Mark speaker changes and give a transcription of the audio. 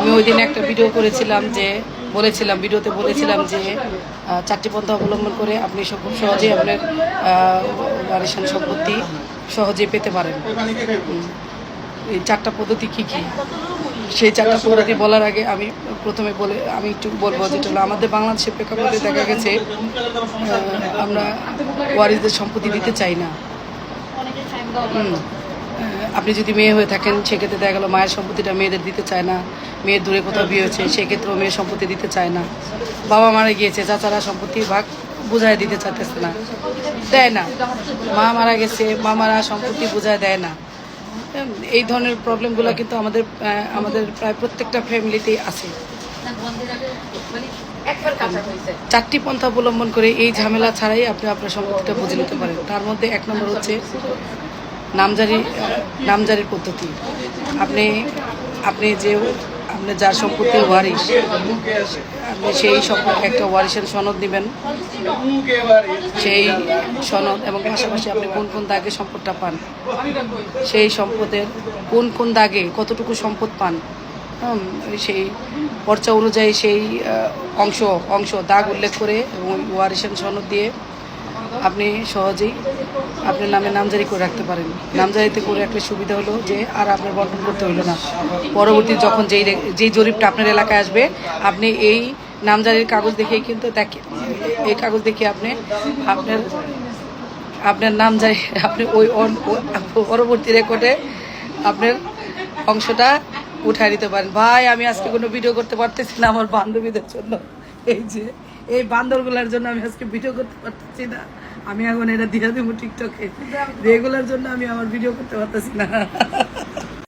Speaker 1: আমি ওই দিন একটা ভিডিও করেছিলাম যে বলেছিলাম ভিডিওতে বলেছিলাম যে চারটি পন্থা অবলম্বন করে আপনি সব- খুব সহজেই আপনার ওয়ারিশান সম্পত্তি সহজেই পেতে পারেন। এই চারটা পদ্ধতি কী কী? সেই চারটা পদ্ধতি বলার আগে আমি প্রথমে বলে আমি একটু বলব যেটা হলো আমাদের বাংলাদেশের প্রেক্ষাপটে দেখা গেছে আমরা ওয়ারিসদের সম্পত্তি দিতে চাই না। আপনি যদি মেয়ে হয়ে থাকেন, সেক্ষেত্রে দেখা গেলো মায়ের সম্পত্তিটা মেয়েদের দিতে চায় না। মেয়ের দূরে কোথাও বিয়ে হয়েছে, সেক্ষেত্রেও মেয়ের সম্পত্তি দিতে চায় না। বাবা মারা গিয়েছে, চাচারা সম্পত্তি ভাগ বুঝায় দিতে চাইতেছে না। দেয় না। মা মারা গেছে মামারা সম্পত্তি বুঝায় দেয় না। এই ধরনের প্রবলেমগুলো কিন্তু আমাদের আমাদের প্রায় প্রত্যেকটা ফ্যামিলিতেই আছে। চারটি পন্থা অবলম্বন করে এই ঝামেলা ছাড়াই আপনি আপনার সম্পত্তিটা বুঝে নিতে পারেন। তার মধ্যে এক নম্বর হচ্ছে নামজারি, নামজারির পদ্ধতি। আপনি আপনি যে, আপনি যার সম্পত্তির ওয়ারিশ, আপনি সেই সম্পর্কে একটা ওয়ারিশের সনদ নেবেন সেই সনদ এবং পাশাপাশি আপনি কোন কোন দাগে সম্পদটা পান? সেই সম্পদের কোন কোন দাগে কতটুকু সম্পদ পান? সেই পর্চা অনুযায়ী সেই অংশ অংশ, দাগ উল্লেখ করে এবং ওয়ারিশন সনদ দিয়ে আপনি সহজেই আপনার নামে নামজারি করে রাখতে পারেন। নামজারিতে করে রাখলে সুবিধা হলো যে আর আপনার বন্টন করতে হলো না। পরবর্তী যখন যেই যেই জরিপটা আপনার এলাকায় আসবে, আপনি এই নামজারির কাগজ দেখেই কিন্তু দেখে এই কাগজ দেখে আপনি আপনার আপনার নাম যাই আপনি ওই পরবর্তী রেকর্ডে আপনার অংশটা উঠায় নিতে পারেন। ভাই, আমি আজকে কোনো ভিডিও করতে পারতেছি না আমার বান্ধবীদের জন্য। এই যে এই বান্দরগুলার জন্য আমি আজকে ভিডিও করতে পারতেছি না। আমি এখন এটা দিয়ে দেবো টিকটকে এগুলার জন্য আমি আমার ভিডিও করতে পারতেছি না।